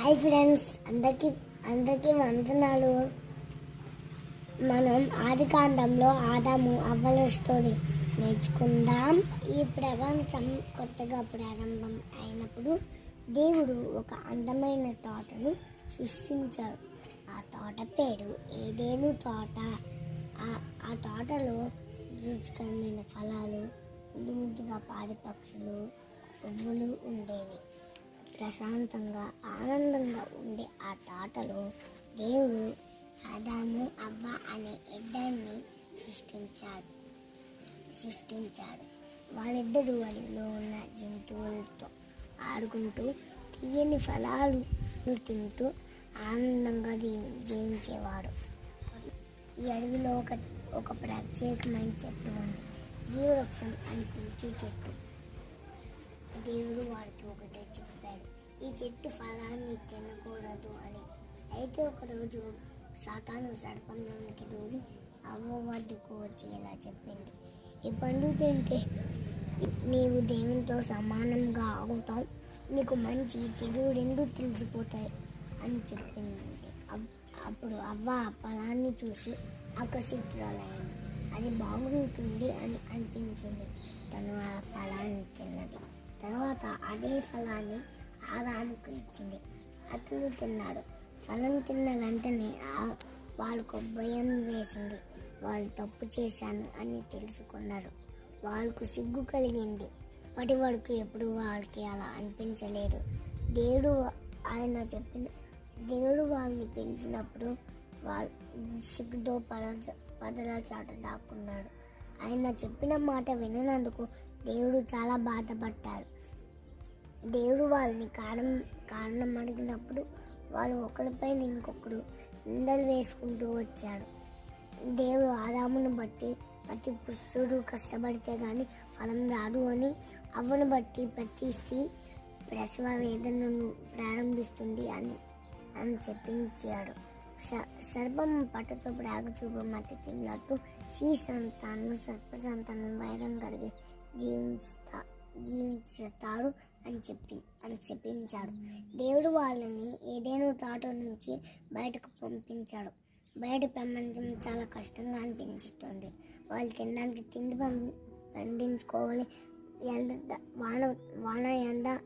Hi friends అందరికీ అందరికీ వందనాలు. మనం ఆదికాండంలో ఆదాము అవ్వల స్టోరీ నేర్చుకుందాం. ఈ ప్రపంచం కొత్తగా ప్రారంభం అయినప్పుడు దేవుడు ఒక అందమైన తోటను సృష్టించాడు. ఆ తోట పేరు ఏదేను తోట. ఆ ఆ తోటలో రుచికరమైన ఫలాలు ముద్దు ముద్దుగా పాడి పక్షులు పువ్వులు ఉండేవి. ప్రశాంతంగా ఆనందంగా ఉండే ఆ తోటలో దేవుడు ఆదాము అబ్బా అనే ఇద్దరిని సృష్టించాడు. సృష్టించాడు. వాళ్ళిద్దరూ అడవిలో ఉన్న జంతువులతో ఆడుకుంటూ తీయని ఫలాలు తింటూ ఆనందంగా జీవించేవాడు. ఈ అడవిలో ఒక ఒక ప్రత్యేకమైన చెట్టు ఉంది. జీవవృక్షం అని పిలిచే చెట్టు. దేవుడు వారికి ఒకటే చెప్పాడు. చెట్టు ఫలాన్ని తినకూడదు అని. అయితే ఒకరోజు సాతాను సర్పంలోనికి దూరి అవ్వ వద్దకు వచ్చి ఇలా చెప్పింది. ఈ పండు తింటే నీవు దేవునితో సమానంగా అవుతావు నీకు మంచి చెడు రెండు తెలిసిపోతాయి అని చెప్పింది. అప్- అప్పుడు అవ్వ ఆ ఫలాన్ని చూసి ఆకర్షితురాలైంది. అది బాగుంటుంది అని అనిపించింది. తను ఆ ఫలాన్ని తిన్నది. తర్వాత అదే ఫలాన్ని ఆదాముకు ఇచ్చింది. అతను తిన్నాడు. ఫలం తిన్న వెంటనే వాళ్ళకు భయం వేసింది. వాళ్ళు తప్పు చేశాను అని తెలుసుకున్నారు. వాళ్ళకు సిగ్గు కలిగింది. అప్పటి వరకు ఎప్పుడు వాళ్ళకి అలా అనిపించలేదు. దేవుడు ఆయన చెప్పిన దేవుడు వాళ్ళని పిలిచినప్పుడు వాళ్ళు సిగ్గుతో పద పదల చాట దాక్కున్నాడు. ఆయన చెప్పిన మాట విననందుకు దేవుడు చాలా బాధపడ్డారు దేవుడు వాళ్ళని కారణం కారణం అడిగినప్పుడు వాళ్ళు ఒకరిపై ఇంకొకరు నిందలు వేసుకుంటూ వచ్చాడు దేవుడు ఆదామును బట్టి ప్రతి పురుషుడు కష్టపడితే కానీ ఫలం రాదు అని అవ్వను బట్టి ప్రతి స్త్రీ ప్రసవ వేదనను ప్రారంభిస్తుంది అని అని చెప్పించాడు. స- సర్పం పట్టుతో ప్రాగు చూపు మట్టి తిన్నట్టు శ్రీ సంతానం సర్ప సంతానం వైరం కలిగి జీవిస్తా జీవించుతారు అని చెప్పి అని చెప్పించాడు. దేవుడు వాళ్ళని ఏదైనా తాటో నుంచి బయటకు పంపించాడు. బయట ప్రపంచం చాలా కష్టంగా అనిపించుతుంది. వాళ్ళు తినడానికి తిండి పం- పండించుకోవాలి. ఎండ వాన వాన ఎండ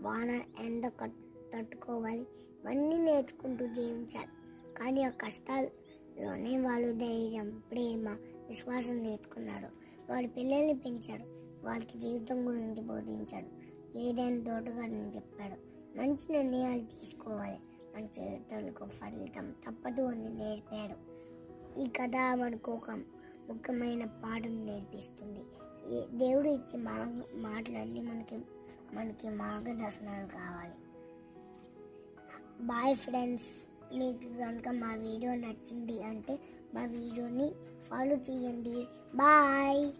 వాన ఎండ కట్- తట్టుకోవాలి. ఇవన్నీ నేర్చుకుంటూ జీవించాలి. కానీ ఆ కష్టాల్లోనే వాళ్ళు ధైర్యం ప్రేమ విశ్వాసం నేర్చుకున్నారు. వాడి పిల్లల్ని పెంచారు. వాళ్ళకి జీవితం గురించి బోధించాడు. ఏదైనా తోటగారిని చెప్పాడు. మంచి నిర్ణయాలు తీసుకోవాలి. మన చేతులకు ఫలితం తప్పదు అని నేర్పాడు. ఈ కథ మనకు ఒక ముఖ్యమైన పాఠం నేర్పిస్తుంది. ఈ దేవుడు ఇచ్చే మా మాటలన్నీ మనకి మనకి మార్గదర్శనాలు కావాలి. బాయ్ ఫ్రెండ్స్ మీకు కనుక మా వీడియో నచ్చింది అంటే మా వీడియోని ఫాలో చేయండి. బాయ్!